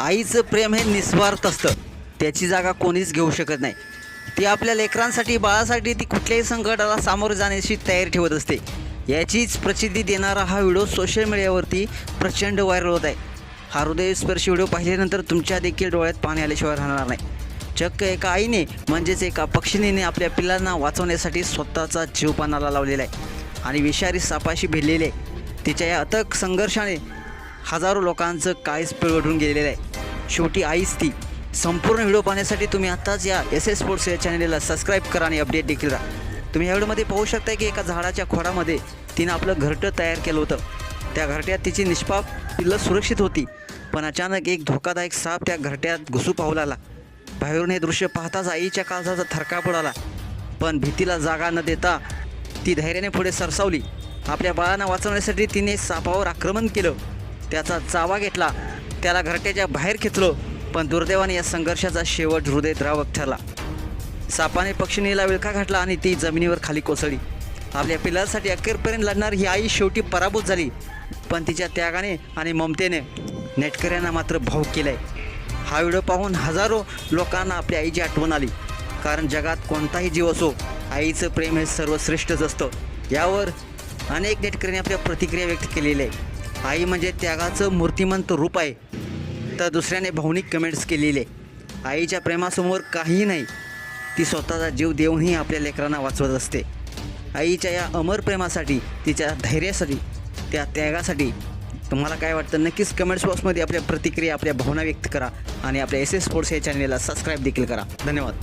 आईचं प्रेम हे निस्वार्थ असतं. त्याची जागा कोणीच घेऊ शकत नाही. ती आपल्या लेकरांसाठी बाळासाठी ती कुठल्याही संकटाला सामोरे जाण्याची तयारी ठेवत असते. याचीच प्रसिद्धी देणारा हा व्हिडिओ सोशल मीडियावरती प्रचंड व्हायरल होत आहे. हा हृदयस्पर्शी व्हिडिओ पाहिल्यानंतर तुमच्या देखील डोळ्यात पाणी आल्याशिवाय राहणार नाही. चक्क एका आईने म्हणजेच एका पक्षिणीने आपल्या पिलांना वाचवण्यासाठी स्वतःचा जीव पानाला लावलेला आहे. आणि विषारी सापाशी भिडलेले आहे तिच्या या अथक संघर्षाने हजारो लोकांचं काळीच पिळवटून गेलेलं आहे. शेवटी आईच ती. संपूर्ण व्हिडिओ पाहण्यासाठी तुम्ही आत्ताच या एस एस स्पोर्ट्स या चॅनलला सबस्क्राईब करा आणि अपडेट देखील राहा. तुम्ही या व्हिडिओमध्ये पाहू शकता की एका झाडाच्या खोडामध्ये तिनं आपलं घरटं तयार केलं होतं. त्या घरट्यात तिची निष्पाप पिल्लं सुरक्षित होती पण अचानक एक धोकादायक साप त्या घरट्यात घुसू पाहू लागला. बाहेरून हे दृश्य पाहताच आईच्या काळजाचा थरका पडाला पण भीतीला जागा न देता ती धैर्याने पुढे सरसावली. आपल्या बाळांना वाचवण्यासाठी तिने सापावर आक्रमण केलं. त्याचा चावा घेतला. त्याला घरट्याच्या बाहेर खेचलो पण दुर्दैवाने या संघर्षाचा शेवट हृदय द्रावक ठरला. सापाने पक्षिणीला विळखा घातला आणि ती जमिनीवर खाली कोसळली. आपल्या पिलांसाठी अखेरपर्यंत लढणार ही आई शेवटी पराभूत झाली पण तिच्या त्यागाने आणि ममतेने नेटकऱ्यांना मात्र भाऊक केलाय. हा व्हिडिओ पाहून हजारो लोकांना आपल्या आईची आठवण आली. कारण जगात कोणताही जीव असो आईचं प्रेम हे सर्वश्रेष्ठच असतं. यावर अनेक नेटकऱ्यांनी आपल्या प्रतिक्रिया व्यक्त केलेल्या आहे आई म्हणजे त्यागाचं मूर्तिमंत रूप आहे. तर दुसऱ्याने भावनिक कमेंट्स केलेले. आईच्या प्रेमासमोर काहीही नाही. ती स्वतःचा जीव देऊनही आपल्या लेकरांना वाचवत असते. आईच्या या अमर प्रेमासाठी तिच्या धैर्यासाठी त्या त्यागासाठी तुम्हाला काय वाटतं? नक्कीच कमेंट्स बॉक्समध्ये आपल्या प्रतिक्रिया आपल्या भावना व्यक्त करा आणि आपल्या एस एस स्पोर्ट्स या चॅनलला सबस्क्राईब देखील करा. धन्यवाद.